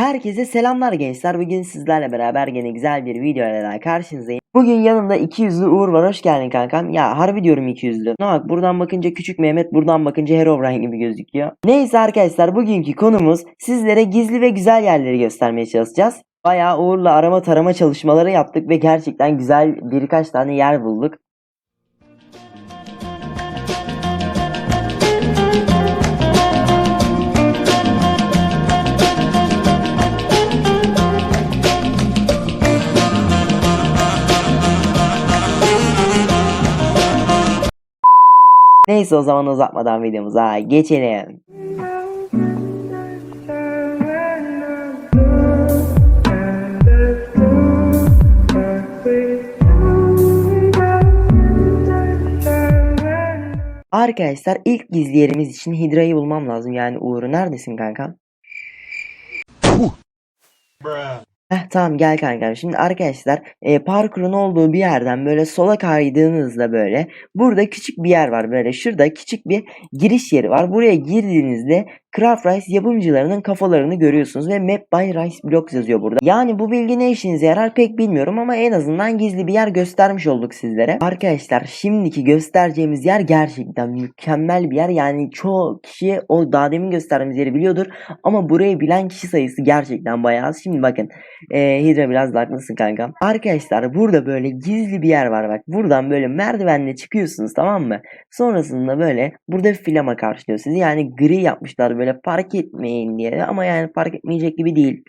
Herkese selamlar gençler. Bugün sizlerle beraber gene güzel bir video ile karşınızdayım. Bugün yanımda 200'lü Uğur var. Hoş geldin kankam. Ya harbi diyorum 200'lü. Ne bak buradan bakınca küçük Mehmet, buradan bakınca Herobrine gibi gözüküyor. Neyse arkadaşlar bugünkü konumuz sizlere gizli ve güzel yerleri göstermeye çalışacağız. Bayağı Uğur'la arama tarama çalışmaları yaptık ve gerçekten güzel birkaç tane yer bulduk. Neyse o zaman uzatmadan videomuza geçelim. Arkadaşlar ilk gizli yerimiz için Hidra'yı bulmam lazım. Yani Uğur'u neredesin kanka? Heh, tamam gel kankam. Şimdi arkadaşlar e, parkurun olduğu bir yerden böyle sola kaydığınızda böyle burada küçük bir yer var böyle şurada küçük bir giriş yeri var. Buraya girdiğinizde Craft Rice yapımcılarının kafalarını görüyorsunuz ve Map by Rice Blocks yazıyor burada. Yani bu bilgi ne işinize yarar pek bilmiyorum ama en azından gizli bir yer göstermiş olduk sizlere. Arkadaşlar şimdiki göstereceğimiz yer gerçekten mükemmel bir yer. Yani çoğu kişi o daha demin gösterdiğimiz yeri biliyordur ama burayı bilen kişi sayısı gerçekten bayağı az. Şimdi bakın ee, Hidra biraz da haklısın kanka. Arkadaşlar burada böyle gizli bir yer var bak. Buradan böyle merdivenle çıkıyorsunuz tamam mı? Sonrasında böyle burada bir flama karşılıyor sizi. Yani gri yapmışlar böyle fark etmeyin diye ama yani fark etmeyecek gibi değil.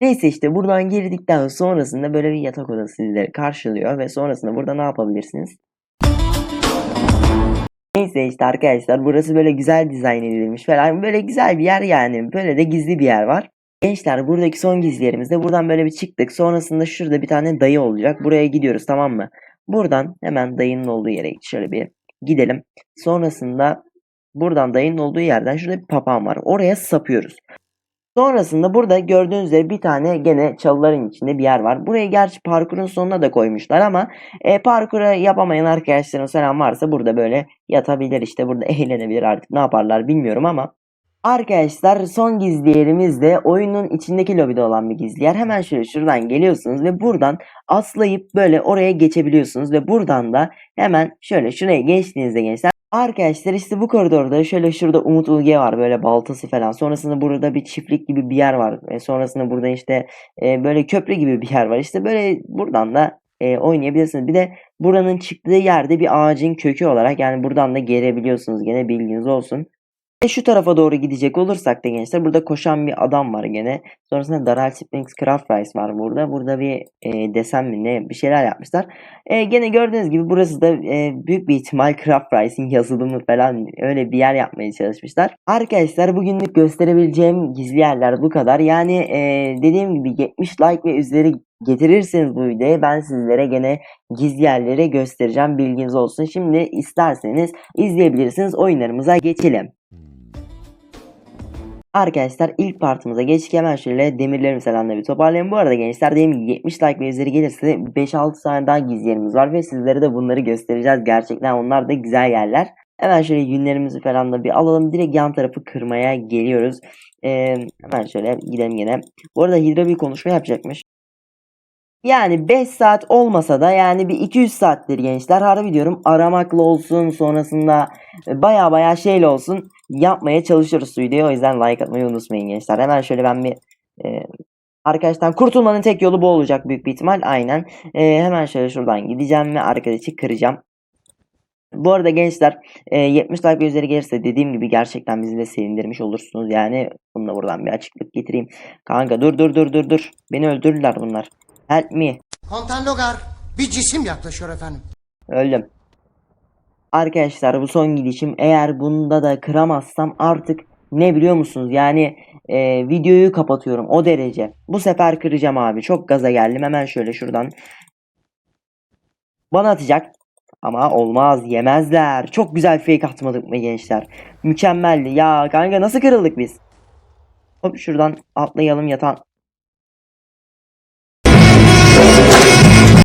Neyse işte buradan girdikten sonrasında böyle bir yatak odası sizleri karşılıyor ve sonrasında burada ne yapabilirsiniz? Neyse işte arkadaşlar burası böyle güzel dizayn edilmiş falan böyle güzel bir yer yani böyle de gizli bir yer var. Gençler buradaki son gizli yerimizde buradan böyle bir çıktık sonrasında şurada bir tane dayı olacak buraya gidiyoruz tamam mı? Buradan hemen dayının olduğu yere şöyle bir gidelim. Sonrasında buradan dayının olduğu yerden şurada bir papağan var oraya sapıyoruz. Sonrasında burada gördüğünüz üzere bir tane gene çalıların içinde bir yer var. Burayı gerçi parkurun sonuna da koymuşlar ama e, parkuru yapamayan arkadaşlarım falan varsa burada böyle yatabilir işte burada eğlenebilir artık ne yaparlar bilmiyorum ama Arkadaşlar son gizli yerimiz de oyunun içindeki lobide olan bir gizli yer. Hemen şöyle şuradan geliyorsunuz ve buradan atlayıp böyle oraya geçebiliyorsunuz. Ve buradan da hemen şöyle şuraya geçtiğinizde gençler. Arkadaşlar işte bu koridorda şöyle şurada Umut Ulge var böyle baltası falan. Sonrasında burada bir çiftlik gibi bir yer var. Ve sonrasında burada işte e, böyle köprü gibi bir yer var. İşte böyle buradan da e, oynayabilirsiniz. Bir de buranın çıktığı yerde bir ağacın kökü olarak yani buradan da gelebiliyorsunuz. Gene bilginiz olsun. Ve şu tarafa doğru gidecek olursak da gençler burada koşan bir adam var gene. Sonrasında Daryl Springs Craft Rice var burada. Burada bir e, desen mi ne bir şeyler yapmışlar. E, gene gördüğünüz gibi burası da e, büyük bir ihtimal Craft Rice'in yazılımı falan öyle bir yer yapmaya çalışmışlar. Arkadaşlar bugünlük gösterebileceğim gizli yerler bu kadar. Yani e, dediğim gibi 70 like ve üzeri getirirseniz bu videoyu ben sizlere gene gizli yerleri göstereceğim bilginiz olsun. Şimdi isterseniz izleyebilirsiniz oyunlarımıza geçelim. Arkadaşlar ilk partımıza geçtik hemen şöyle demirlerimi da bir toparlayayım. Bu arada gençler dediğim gibi 70 like ve üzeri gelirse 5-6 tane daha gizli yerimiz var ve sizlere de bunları göstereceğiz. Gerçekten onlar da güzel yerler. Hemen şöyle yünlerimizi falan da bir alalım. Direkt yan tarafı kırmaya geliyoruz. Ee, hemen şöyle gidelim yine. Bu arada Hidra bir konuşma yapacakmış. Yani 5 saat olmasa da yani bir 200 saattir gençler harbi diyorum aramakla olsun sonrasında baya baya şeyle olsun yapmaya çalışıyoruz videoyu o yüzden like atmayı unutmayın gençler. Hemen şöyle ben bir e, arkadaştan kurtulmanın tek yolu bu olacak büyük bir ihtimal aynen. E, hemen şöyle şuradan gideceğim ve arkadaşı kıracağım. Bu arada gençler e, 70 like ve üzeri gelirse dediğim gibi gerçekten bizi de sevindirmiş olursunuz. Yani bunu da buradan bir açıklık getireyim. Kanka dur dur dur dur dur. Beni öldürürler bunlar. Help me. Komutan Logar, bir cisim yaklaşıyor efendim. Öldüm. Arkadaşlar bu son gidişim. Eğer bunda da kıramazsam artık ne biliyor musunuz? Yani e, videoyu kapatıyorum o derece. Bu sefer kıracağım abi. Çok gaza geldim. Hemen şöyle şuradan. Bana atacak. Ama olmaz yemezler. Çok güzel fake atmadık mı gençler? Mükemmeldi. Ya kanka nasıl kırıldık biz? Hop şuradan atlayalım yatan.